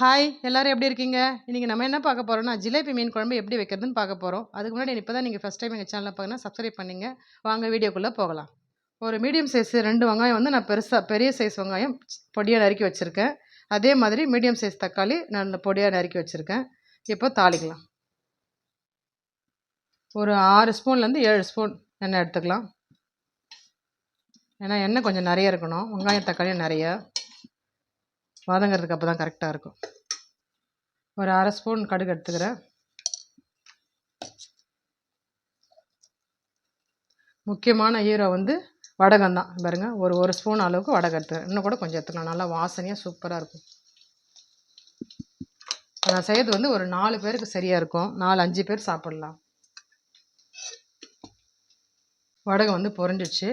Hi எல்லோரும் எப்படி இருக்கீங்க? இன்றைக்கி நம்ம என்ன பார்க்க போகிறோம்னா ஜிலேபி மீன் குழம்பு எப்படி வைக்கிறதுன்னு பார்க்க போகிறோம் அதுக்கு முன்னாடி இப்போ தான் நீங்கள் ஃபஸ்ட் டைம் எங்கள் சேனலில் பார்க்கணும்னா சப்ஸ்கிரைப் பண்ணிங்க வாங்க வீடியோக்குள்ளே போகலாம். ஒரு மீடியம் சைஸ் ரெண்டு வெங்காயம் வந்து நான் பெருசாக பெரிய சைஸ் வெங்காயம் பொடியாக நறுக்கி வச்சுருக்கேன் அதே மாதிரி மீடியம் சைஸ் தக்காளி நான் பொடியாக நறுக்கி வச்சுருக்கேன் இப்போ தாளிக்கலாம். ஒரு ஆறு ஸ்பூன்லேருந்து ஏழு ஸ்பூன் எண்ணெய் எடுத்துக்கலாம். ஏன்னா எண்ணெய் கொஞ்சம் நிறைய இருக்கணும். வெங்காயம், தக்காளி நிறையா வதங்கிறதுக்கு அப்போ தான் கரெக்டாக இருக்கும். ஒரு அரை ஸ்பூன் கடுகு எடுத்துக்கிறேன். முக்கியமான ஹீரோ வந்து வடகம் தான். பாருங்க ஒரு ஒரு ஸ்பூன் அளவுக்கு வடகம் எடுத்துக்கிறேன். இன்னும் கூட கொஞ்சம் எடுத்துக்கலாம். நல்லா வாசனையாக சூப்பராக இருக்கும். நான் செய்யறது வந்து ஒரு நாலு பேருக்கு சரியாக இருக்கும். 4, 5 பேர் சாப்பிட்லாம் வடகம் வந்து பொறிஞ்சிச்சு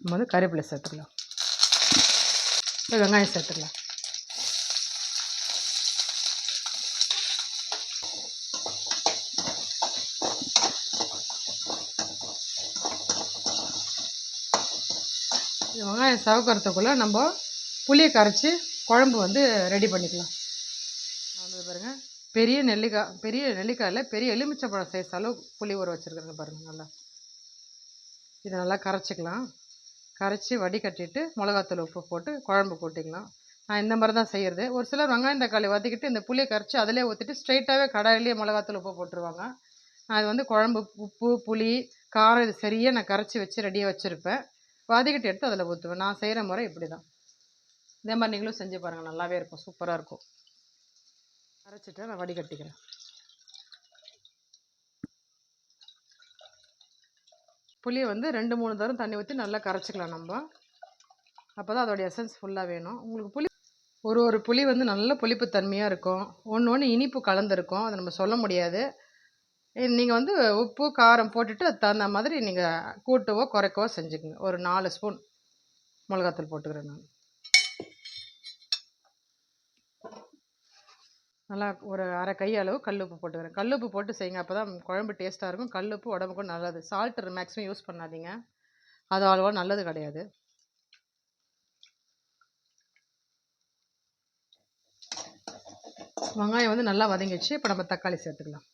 நம்ம வந்து கறிவேப்பிலை சேர்த்துக்கலாம். வெங்காயம் சேர்த்துக்கலாம். வெங்காயம் செவக்கறதுக்குள்ள நம்ம புளியை கரைச்சி குழம்பு வந்து ரெடி பண்ணிக்கலாம். வந்து பாருங்கள் பெரிய நெல்லிக்காய் பெரிய நெல்லிக்காயில் பெரிய எலுமிச்சப்பழம் சைஸ் அளவு புளி ஊற வச்சுருக்குறேங்க பாருங்கள் நல்லா. இதை நல்லா கரைச்சிக்கலாம். கரைச்சி வடிகட்டிட்டு மிளகாத்தூள், உப்பு போட்டு குழம்பு கூட்டிக்கலாம். நான் இந்த மாதிரி தான் செய்கிறது ஒரு சிலர் வெங்காயம், தக்காளி வதக்கிட்டு இந்த புளியை கரைச்சி அதிலே ஊற்றிட்டு ஸ்ட்ரைட்டாகவே கடாயிலேயே மிளகாத்தூள், உப்பு போட்டுருவாங்க. நான் இது வந்து குழம்பு உப்பு, புளி, காரம் இது சரியாக நான் கரைச்சி வச்சு ரெடியாக வச்சுருப்பேன் வதக்கிட்டு எடுத்து அதில் ஊற்றுவேன் நான் செய்கிற முறை இப்படி தான். இதே மாதிரி நீங்களும் செஞ்சு பாருங்கள் நல்லாவே இருக்கும். சூப்பராக இருக்கும். அரைச்சிட்டு நான் வடிகட்டிக்கிறேன். புளியை வந்து 2, 3 தரம் தண்ணி ஊற்றி நல்லா கரைச்சிக்கலாம் நம்ம அப்போ தான் அதோடைய எசன்ஸ் ஃபுல்லாக வேணும். உங்களுக்கு புளி ஒரு ஒரு புளி வந்து நல்ல புளிப்பு தன்மையாக இருக்கும். ஒன்று ஒன்று இனிப்பு கலந்துருக்கும் அதை நம்ம சொல்ல முடியாது. நீங்கள் வந்து உப்பு, காரம் போட்டுட்டு அதுக்கு தகுந்த மாதிரி நீங்கள் கூட்டவோ, குறைக்கவோ செஞ்சுக்கங்க. ஒரு நாலு ஸ்பூன் மிளகாத்தூள் போட்டுக்கிறேன் நான். நல்லா ஒரு அரை கை அளவு கல் உப்பு போட்டுக்கிறேன். கல் உப்பு போட்டு செய்யுங்க. அப்போ தான் குழம்பு டேஸ்ட்டாக இருக்கும். கல்லுப்பு உடம்புக்கும் நல்லது. சால்ட் மேக்ஸிமம் யூஸ் பண்ணாதீங்க. அது அவ்வளோ நல்லது கிடையாது. வெங்காயம் வந்து நல்லா வதங்கிச்சு இப்போ நம்ம தக்காளி சேர்த்துக்கலாம்.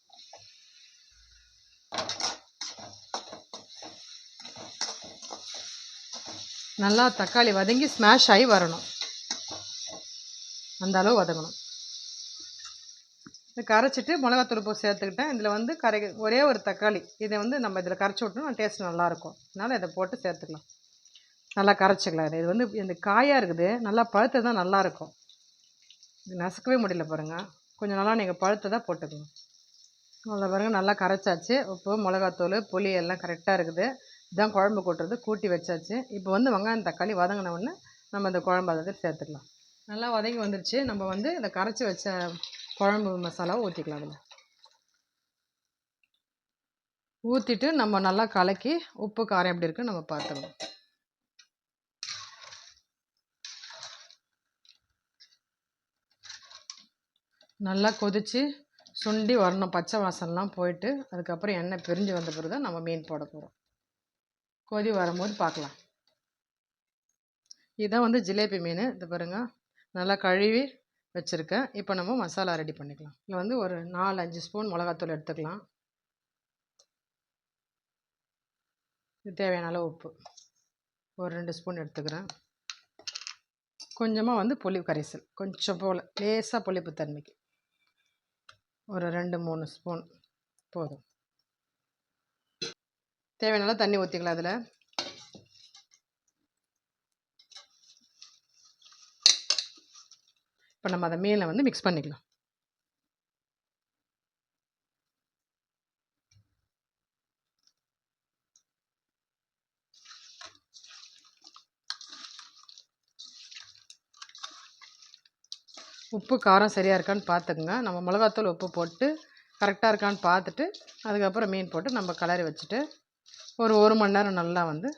நல்லா தக்காளி வதங்கி ஸ்மாஷ் ஆகி வரணும். அந்த அளவு வதங்கணும். இதை கரைச்சிட்டு மிளகாத்தூள், உப்பு சேர்த்துக்கிட்டேன். இதில் வந்து கரை ஒரே ஒரு தக்காளி. இதை வந்து நம்ம இதில் கரைச்சி விட்டோம்னா டேஸ்ட் நல்லாயிருக்கும். அதனால இதை போட்டு சேர்த்துக்கலாம். நல்லா கரைச்சிக்கலாம். இது வந்து இந்த காயாக இருக்குது. நல்லா பழுத்தது தான் நல்லாயிருக்கும். இது நசுக்கவே முடியல பாருங்கள் கொஞ்சம் நல்லா நீங்கள் பழுத்து தான் போட்டுக்கணும். அதில் பாருங்கள் நல்லா கரைச்சாச்சு. உப்பு, மிளகாத்தூள், புளி எல்லாம் கரெக்டாக இருக்குது. இதான் குழம்பு கூட்டுறது. கூட்டி வச்சாச்சு. இப்போ வந்து வெங்காயம், தக்காளி வதங்கின உடனே நம்ம இந்த குழம்பு அதில் சேர்த்துக்கலாம். நல்லா வதங்கி வந்துருச்சு. நம்ம வந்து இந்த கரைச்சி வச்ச குழம்பு மசாலாவை ஊற்றிக்கலாம் அதில் ஊற்றிட்டு நம்ம நல்லா கலக்கி உப்பு, காரம் எப்படி இருக்குன்னு நம்ம பார்த்துக்கலாம். நல்லா கொதித்து சுண்டி வரணும். பச்சை வாசனைலாம் போயிட்டு, அதுக்கப்புறம் எண்ணெய் பிரிஞ்சு வந்த பிறகு தான் நம்ம மீன் போட போகிறோம் கொதி வரும்போது பார்க்கலாம். இதுதான் வந்து ஜிலேபி மீன். இது பாருங்கள் நல்லா கழுவி வச்சுருக்கேன் இப்போ நம்ம மசாலா ரெடி பண்ணிக்கலாம். இதில் வந்து ஒரு 4, 5 ஸ்பூன் மிளகாத்தூள் எடுத்துக்கலாம். இது தேவையான அளவு உப்பு. ஒரு ரெண்டு ஸ்பூன் எடுத்துக்கிறேன். கொஞ்சமாக வந்து புளி கரைசல். கொஞ்சம் போல் லேசாக புளிப்பு தன்மைக்கு. ஒரு 2, 3 ஸ்பூன் போதும். தேவையான தண்ணி ஊற்றிக்கலாம் அதில் இப்போ நம்ம அதை மீனை வந்து மிக்ஸ் பண்ணிக்கலாம். உப்பு, காரம் சரியாக இருக்கான்னு பார்த்துக்குங்க நம்ம மிளகாத்தூள், உப்பு போட்டு கரெக்டாக இருக்கான்னு பார்த்துட்டு, அதுக்கப்புறம் மீன் போட்டு நம்ம கலரி வச்சுட்டு, ஒரு ஒரு மணி நேரம் நல்லா வந்து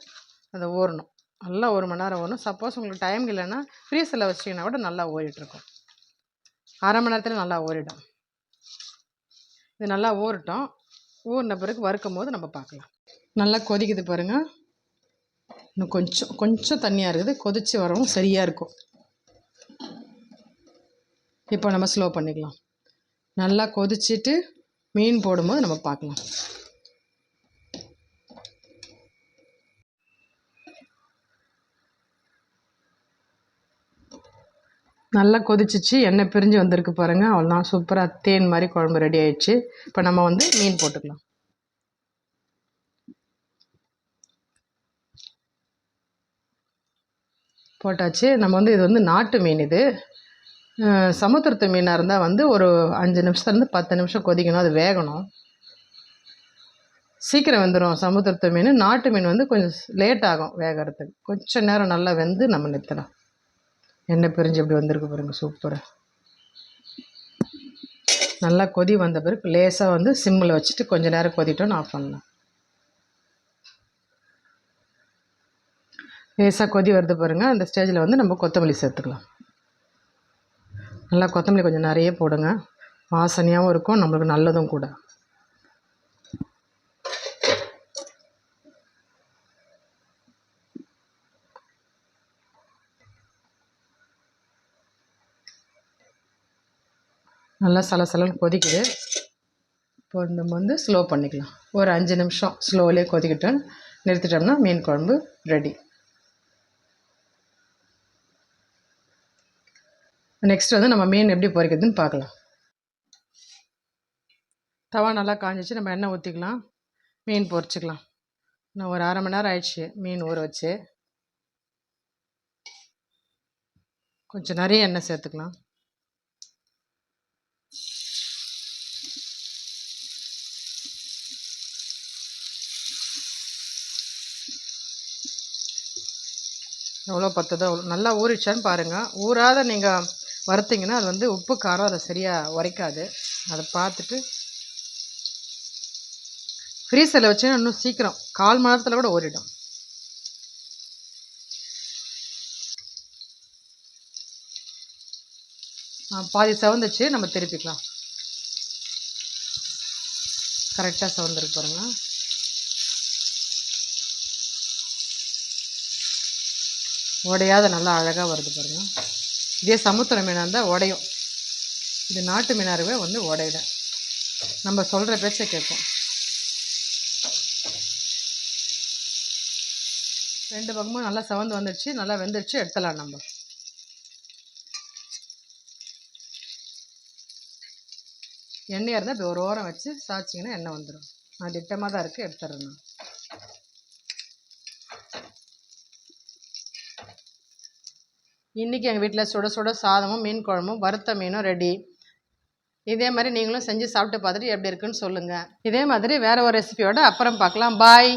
அதை ஊறணும். நல்லா ஒரு மணி நேரம் ஊறணும். சப்போஸ் உங்களுக்கு டைம் இல்லைன்னா ஃப்ரீசரில் வச்சிங்கன்னா கூட நல்லா ஊறிட்டுருக்கும். 1/2 மணி நேரத்தில் நல்லா ஊறிடும். இது நல்லா ஊறட்டும். ஊறின பிறகு வறுக்கும்போது நம்ம பார்க்கலாம். நல்லா கொதிக்குது பாருங்கள் இன்னும் கொஞ்சம் கொஞ்சம் தண்ணியாக இருக்குது. கொதித்து வரவும் சரியாக இருக்கும். இப்போ நம்ம ஸ்லோ பண்ணிக்கலாம் நல்லா கொதிச்சிட்டு மீன் போடும்போது நம்ம பார்க்கலாம் நல்லா கொதிச்சிச்சு எண்ணெய் பிரிஞ்சு வந்திருக்கு பாருங்கள் அவ்வளோதான் சூப்பராக தேன் மாதிரி குழம்பு ரெடி ஆயிடுச்சு. இப்போ நம்ம வந்து மீன் போட்டுக்கலாம். போட்டாச்சு. நம்ம வந்து இது வந்து நாட்டு மீன் இது. சமுத்திரத்து மீனாக இருந்தால் வந்து ஒரு அஞ்சு நிமிஷத்துலேருந்து பத்து நிமிஷம் கொதிக்கணும். அது வேகணும். சீக்கிரம் வெந்துடும் சமுத்திரத்து மீன். நாட்டு மீன் வந்து கொஞ்சம் லேட் ஆகும் வேகறதுக்கு. கொஞ்சம் நேரம் நல்லா வெந்து நம்ம நிறுத்தலாம். எண்ணெய் பிரிஞ்சு எப்படி வந்திருக்கு பாருங்க சூப்பராக நல்லா கொதி வந்த பிறகு லேசாக வந்து சிம்மில் வச்சுட்டு கொஞ்சம் நேரம் கொதிட்டோன்னு ஆஃப் பண்ணலாம். லேசாக கொதி வருது பாருங்கள் அந்த ஸ்டேஜில் வந்து நம்ம கொத்தமல்லி சேர்த்துக்கலாம். நல்லா கொத்தமல்லி கொஞ்சம் நிறைய போடுங்க. வாசனையாகவும் இருக்கும் நம்மளுக்கு நல்லதும் கூட. நல்லா சலசலன்னு கொதிக்குது. இப்போ நம்ம வந்து ஸ்லோ பண்ணிக்கலாம். ஒரு அஞ்சு நிமிஷம் ஸ்லோவிலே கொதிக்கிட்டு நிறுத்திட்டோம்னா மீன் குழம்பு ரெடி நெக்ஸ்ட் வந்து நம்ம மீன் எப்படி பொரிக்கிறதுன்னு பார்க்கலாம். தவா நல்லா காஞ்சிச்சு. நம்ம எண்ணெய் ஊற்றிக்கலாம் மீன் பொறிச்சிக்கலாம். நான் ஒரு அரை மணி நேரம் ஆயிடுச்சு. மீன் ஊற வச்சு. கொஞ்சம் நிறைய எண்ணெய் சேர்த்துக்கலாம். எவ்வளோ பத்துதோ நல்லா ஊறிச்சான்னு பாருங்கள் ஊறாத நீங்கள் வறுத்தீங்கன்னா அது வந்து உப்பு காரம் அதை சரியாக உரைக்காது. அதை பார்த்துட்டு ஃப்ரீசரில் வச்சுன்னா இன்னும் சீக்கிரம் கால் மணி நேரத்தில் கூட ஊறிடும். பாதி செவந்துச்சு நம்ம திருப்பிக்கலாம். கரெக்டாக செவந்துருக்கு பாருங்கள் உடையாத நல்லா அழகாக வருது பாருங்கள் இதே சமுத்திர மீனாக இருந்தால் உடையும் இது நாட்டு மீனாகவே வந்து உடையிட நம்ம சொல்கிற பேச்சை கேட்கும் ரெண்டு பக்கமும் நல்லா செவந்து வந்துடுச்சு. நல்லா வெந்துடுச்சு. எடுத்துடலாம் நம்ம. எண்ணெயாக இருந்தால் இப்படி ஒரு ஓரம் வச்சு சாய்ச்சிங்கன்னா எண்ணெய் வந்துடும் நான் திட்டமாக தான் இருக்குது எடுத்துடுறேன் நான். இன்றைக்கி எங்கள் வீட்டில் சுட சுட சாதமும் மீன் குழம்பும் வறுத்த மீனும் ரெடி இதே மாதிரி நீங்களும் செஞ்சு சாப்பிட்டு பார்த்துட்டு எப்படி இருக்குன்னு சொல்லுங்கள் இதே மாதிரி வேறு ஒரு ரெசிபியோட அப்புறம் பார்க்கலாம். பாய்